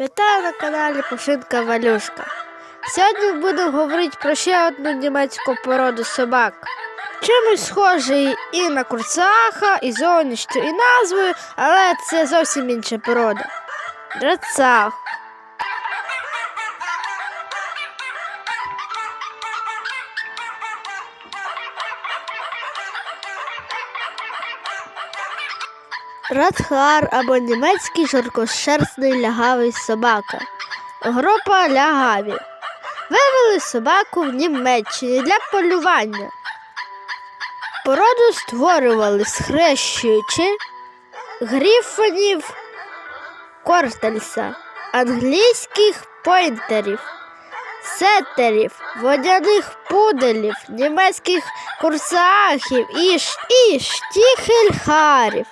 Вітаю на каналі Пушинка Валюшка. Сьогодні буду говорити про ще одну німецьку породу собак. Чимось схожий і на курцаха, і зовнішню, і назвою, але це зовсім інша порода. Драцах. Радхар або німецький широкошерстний лягавий собака. Група лягаві. Вивели собаку в Німеччині для полювання. Породу створювали, схрещуючи гріфонів Кортельса, англійських пойнтерів, сеттерів, водяних пуделів, німецьких курсахів і, ш- і штіхельхарів.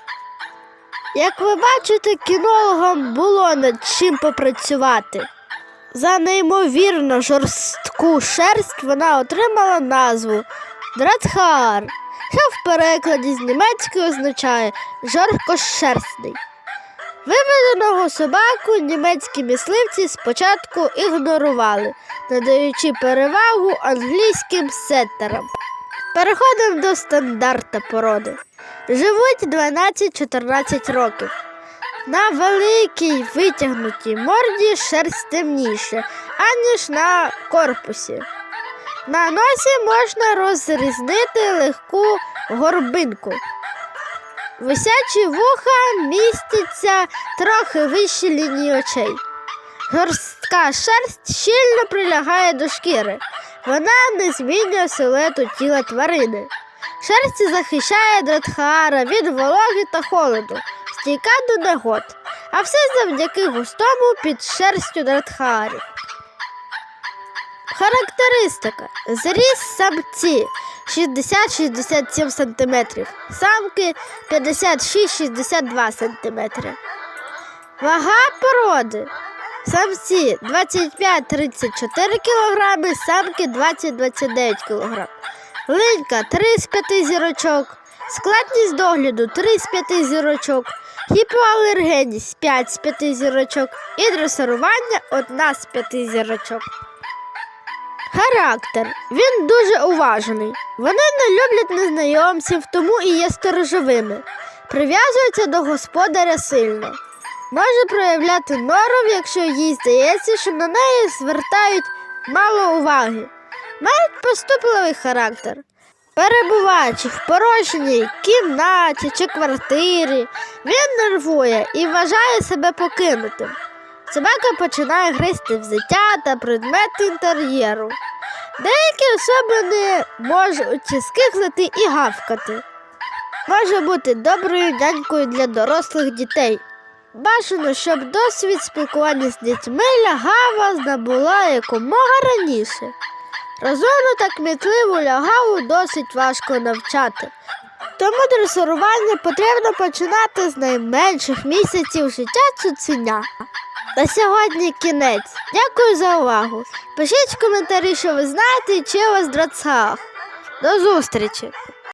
Як ви бачите, кінологам було над чим попрацювати. За неймовірно жорстку шерсть вона отримала назву Дратхаар, що в перекладі з німецької означає жорсткошерстний. Виведеного собаку німецькі мисливці спочатку ігнорували, надаючи перевагу англійським сеттерам. Переходимо до стандарта породи. Живуть 12-14 років. На великій витягнутій морді шерсть темніше, аніж на корпусі. На носі можна розрізнити легку горбинку. Висячі вуха містяться трохи вище лінії очей. Жорстка шерсть щільно прилягає до шкіри. Вона не змінює силуету тіла тварини. Шерсть захищає дратхара від вологи та холоду, стійка до негод, а все завдяки густому під шерстю дратхарів. Характеристика. Зріст самці 60-67 см, самки 56-62 см. Вага породи. Самці 25-34 кг, самки 20-29 кг. Линька 3 з 5 зірочок, складність догляду 3 з 5 зірочок, гіпоалергенність 5 з 5 зірочок і дресирування 1 з 5 зірочок. Характер. Він дуже уважний. Вони не люблять незнайомців, тому і є сторожовими. Прив'язуються до господаря сильно. Може проявляти норов, якщо їй здається, що на неї звертають мало уваги. Мають поступливий характер. Перебуваючи в порожній кімнаті чи квартирі, він нервує і вважає себе покинутим. Собака починає гризти взуття та предмети інтер'єру. Деякі особини можуть скиглити і гавкати. Може бути доброю нянькою для дорослих дітей. Бажано, щоб досвід спілкування з дітьми лягава набула якомога раніше. Розумну та кмітливу лягаву досить важко навчати. Тому дресирування потрібно починати з найменших місяців життя цуценя. На сьогодні кінець. Дякую за увагу. Пишіть в коментарі, що ви знаєте, чи у вас драцах. До зустрічі!